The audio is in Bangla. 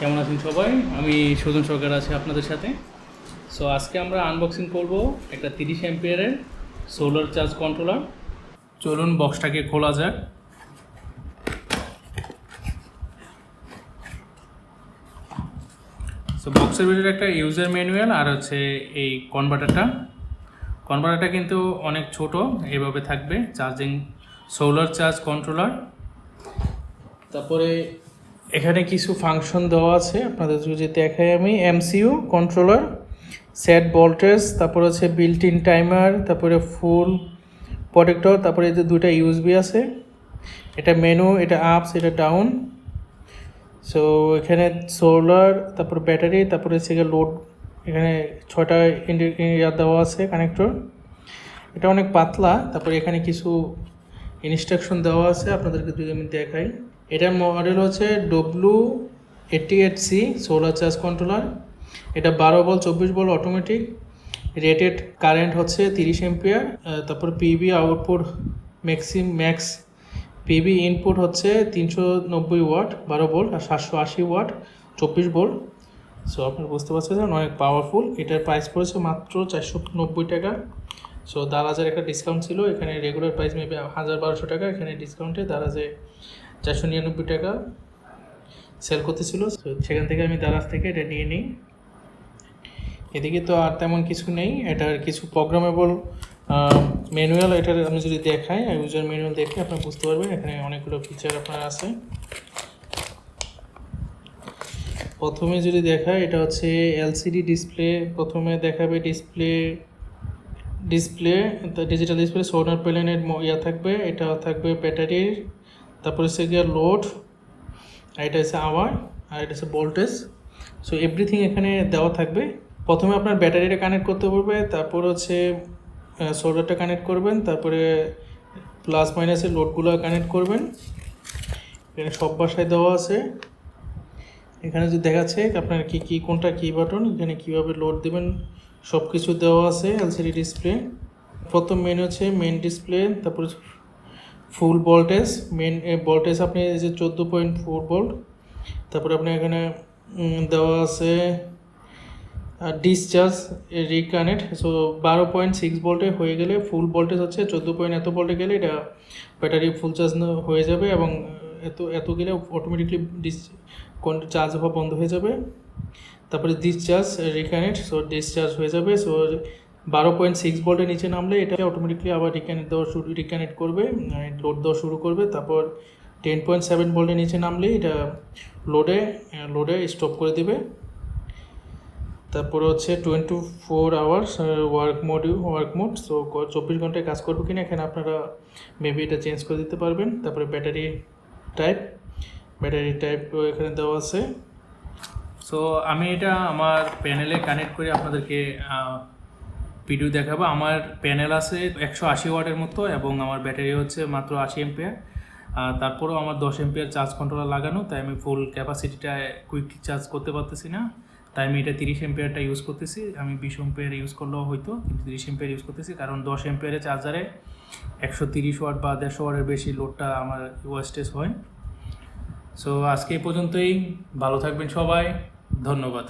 কেমন আছেন সবাই? আমি সুজন সরকার আছি আপনাদের সাথে। সো আজকে আমরা আনবক্সিং করব একটা তিরিশ অ্যাম্পিয়ারের সোলার চার্জ কন্ট্রোলার চলুন বক্সটাকে খোলা যাক। সো বক্সের ভিতরে একটা ইউজার ম্যানুয়াল আর হচ্ছে এই কনভার্টারটা কনভার্টারটা কিন্তু অনেক ছোট, এভাবে থাকবে। চার্জিং সোলার চার্জ কন্ট্রোলার তারপরে এখানে কিছু ফাংশন দেওয়া আছে, আপনাদের যদি দেখাই আমি এমসিইউ কন্ট্রোলার সেট ভোল্টেজ তারপর হচ্ছে বিল্ট ইন টাইমার তারপরে ফুল প্রোটেক্টর তারপরে এই যে দুইটা ইউএসবি আছে, এটা মেনু এটা আপস এটা ডাউন সো এখানে সোলার তারপর ব্যাটারি তারপরে হচ্ছে লোড এখানে ছটা ইয়া দেওয়া আছে কানেক্টর এটা অনেক পাতলা, তারপরে এখানে কিছু ইনস্ট্রাকশন দেওয়া আছে, আপনাদেরকে যদি আমি দেখাই। এটার মডেল হচ্ছে W eighty eight C solar charge controller এটা বারো বল, চব্বিশ বল অটোমেটিক রেটেড কারেন্ট হচ্ছে তিরিশ এম্পিয়ার তারপর PV output maxim max PV input হচ্ছে তিনশো নব্বই ওয়াট বারো ভোল্ট আর সাতশো আশি ওয়াট চব্বিশ ভোল্ট সো আপনি বুঝতে পারছেন অনেক পাওয়ারফুল এটার প্রাইস পড়েছে মাত্র চারশো নব্বই টাকা। সো দারাজের একটা ডিসকাউন্ট ছিল, এখানে রেগুলার প্রাইস মেবি হাজার বারোশো টাকা, এখানে ডিসকাউন্টে দারাজে চারশো নিরানব্বই টাকা সেল করতেছিল। সেখান থেকে আমি দারাজ থেকে এটা নিয়ে নিই। এদিকে তো আর তেমন কিছু নেই। এটার কিছু প্রোগ্রামেবল ম্যানুয়াল এটার আমি যদি দেখাই ইউজার ম্যানুয়াল দেখে আপনি বুঝতে পারবেন। এখানে অনেকগুলো ফিচার আপনার আছে। প্রথমে যদি দেখায় এটা হচ্ছে এলসিডি ডিসপ্লে প্রথমে দেখাবে display display digital display solar প্যানেলের ইয়া থাকবে। এটা থাকবে ব্যাটারির তারপরে হচ্ছে গিয়ে লোড আর এটা হচ্ছে আওয়ার আর এটা হচ্ছে ভোল্টেজ সো এভরিথিং এখানে দেওয়া থাকবে। প্রথমে আপনার ব্যাটারিটা কানেক্ট করতে পারবে তারপর হচ্ছে সোলারটা কানেক্ট করবেন, তারপরে প্লাস মাইনাসের লোডগুলো কানেক্ট করবেন। এখানে সব বাসায় দেওয়া আছে। এখানে যে দেখাচ্ছে আপনার কি কি, কোনটা কি বাটন এখানে কীভাবে লোড দেবেন সব কিছু দেওয়া আছে এলসিডি ডিসপ্লে প্রথম মেন হচ্ছে মেন ডিসপ্লে তারপরে ফুল ভোল্টেজ মেন ভোল্টেজ আপনি যে চোদ্দ পয়েন্ট ফোর ভোল্ট তারপরে আপনি এখানে দেওয়া আছে ডিসচার্জ রিকানেক্ট সো বারো পয়েন্ট সিক্স ভোল্টে হয়ে গেলে ফুল ভোল্টেজ হচ্ছে, চোদ্দ পয়েন্ট এত ভোল্টে গেলে এটা ব্যাটারি ফুল চার্জ হয়ে যাবে এবং এত এত গেলে অটোমেটিকলি ডিস চার্জ হওয়া বন্ধ হয়ে যাবে। তারপরে ডিসচার্জ রিকানেক্ট সো ডিসচার্জ হয়ে যাবে সো বারো পয়েন্ট সিক্স ভোল্টের নিচে নামলে এটা অটোমেটিকলি আবার রিকানেক্ট দেওয়া শুরু রিকানেক্ট করবে লোড দেওয়া শুরু করবে। তারপর টেন পয়েন্ট সেভেন ভোল্টের নিচে নামলে এটা লোডে লোডে স্টপ করে দেবে। তারপরে হচ্ছে twenty four hours work mode work mode so চব্বিশ ঘন্টায় কাজ করব কিনা এখানে আপনারা মেবি এটা চেঞ্জ করে দিতে পারবেন। তারপরে ব্যাটারি টাইপ ব্যাটারি টাইপ এখানে দেওয়া আছে। সো আমি এটা আমার প্যানেলে কানেক্ট করে আপনাদেরকে ভিডিও দেখাবো। আমার প্যানেল আছে একশো আশি ওয়াটের মতো এবং আমার ব্যাটারি হচ্ছে মাত্র আশি এম্পিয়ার তারপরেও আমার দশ এম্পিয়ার চার্জ কন্ট্রোলার লাগানো, তাই আমি ফুল ক্যাপাসিটিটা কুইকলি চার্জ করতে পারতেছি না। তাই আমি এটা তিরিশ এম্পিয়ারটা ইউজ করতেছি। আমি বিশ এম্পিয়ার ইউজ করলেও হয়তো, কিন্তু তিরিশ এম্পিয়ার ইউজ করতেছি। কারণ দশ এম্পিয়ারের চার্জারে একশো তিরিশ ওয়াট বা দেড়শো ওয়াটের বেশি লোডটা আমার ওয়েস্টেজ হয়। সো আজকে এই পর্যন্তই। ভালো থাকবেন সবাই। ধন্যবাদ।